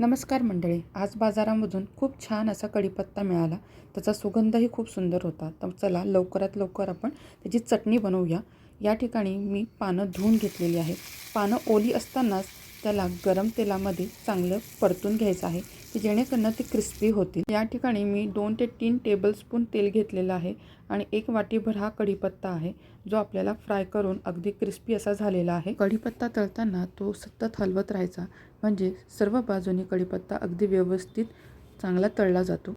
नमस्कार मंडळी आज बाजारामधून खूप छान असा कढीपत्ता मिळाला. त्याचा सुगंधही खूप सुंदर होता. तर चला लवकरात लवकर आपण त्याची चटणी बनवूया. या ठिकाणी मी पानं धुवून घेतलेली आहे पानं ओली असतानाच त्याला गरम तेलामध्ये चांगलं परतून घ्यायचं आहे की जेणेकरून ते क्रिस्पी होतील. या ठिकाणी मी दोन ते तीन टेबलस्पून तेल घेतलेलं आहे आणि एक वाटीभर हा कढीपत्ता आहे जो आपल्याला फ्राय करून अगदी क्रिस्पी असा झालेला आहे. कढीपत्ता तळताना तो सतत हलवत राहायचा म्हणजे सर्व बाजूनी कढीपत्ता अगदी व्यवस्थित चांगला तळला जातो.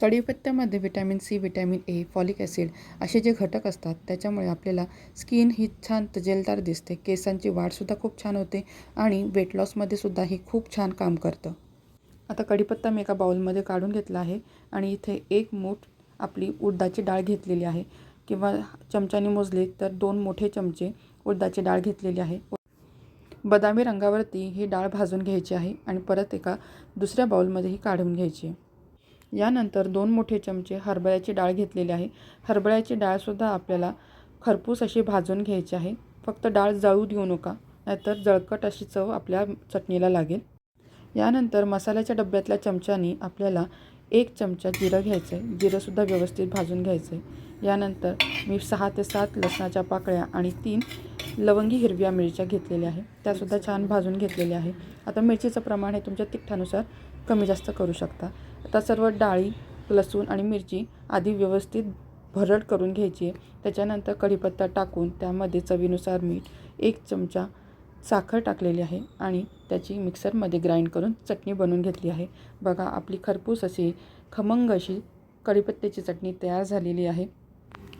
कढीपत्त्यामध्ये vitamin C vitamin A folic acid असे जे घटक असतात त्याच्यामुळे आपल्याला स्किन ही छान तजेलदार दिसते. केसांची वाढसुद्धा खूप छान होते आणि वेट लॉसमध्ये सुद्धा हे खूप छान काम करतं. आता कढीपत्ता मी एका बाउलमध्ये काढून घेतला आहे आणि इथे एक मूठ आपली उडदाची डाळ घेतलेली आहे किंवा चमच्याने मोजले तर दोन मोठे चमचे उडदाची डाळ घेतलेली आहे. बदामी रंगावरती ही डाळ भाजून घ्यायची आहे आणि परत एका दुसऱ्या बाउलमध्ये ही काढून घ्यायची आहे. यानंतर दोन मोठे चमचे हरभऱ्याची डाळ घेतलेली आहे. हरभऱ्याची डाळसुद्धा आपल्याला खरपूस अशी भाजून घ्यायची आहे. फक्त डाळ जळू देऊ नका नाहीतर जळकट अशी चव आपल्या चटणीला लागेल. यानंतर मसाल्याच्या डब्यातल्या चमच्यानी आपल्याला एक चमचा जिरं घ्यायचं आहे जिरंसुद्धा व्यवस्थित भाजून घ्यायचं आहे यानंतर मी सहा ते सात लसणाच्या पाकळ्या आणि तीन लवंगी हिरव्या मिरच्या घेतलेल्या आहे. त्यासुद्धा छान भाजून घेतलेल्या आहे. आता मिरचीचं प्रमाण हे तुमच्या तिखटानुसार कमी जास्त करू शकता. आता सर्व डाळी लसूण आणि मिरची आधी व्यवस्थित भरड करून घ्यायची आहे. त्याच्यानंतर कढीपत्ता टाकून त्यामध्ये चवीनुसार मीठ एक चमचा साखर टाकलेली आहे आणि त्याची मिक्सरमध्ये ग्राइंड करून चटणी बनवून घेतली आहे. बघा आपली खरपूस अशी खमंग अशी कढीपत्त्याची चटणी तयार झालेली आहे.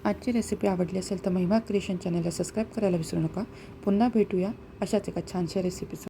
आजची रेसिपी आवडली असेल तर महिमा क्रिएशन चॅनलला सबस्क्राईब करायला विसरू नका. पुन्हा भेटूया अशाच एका छानशा रेसिपीचं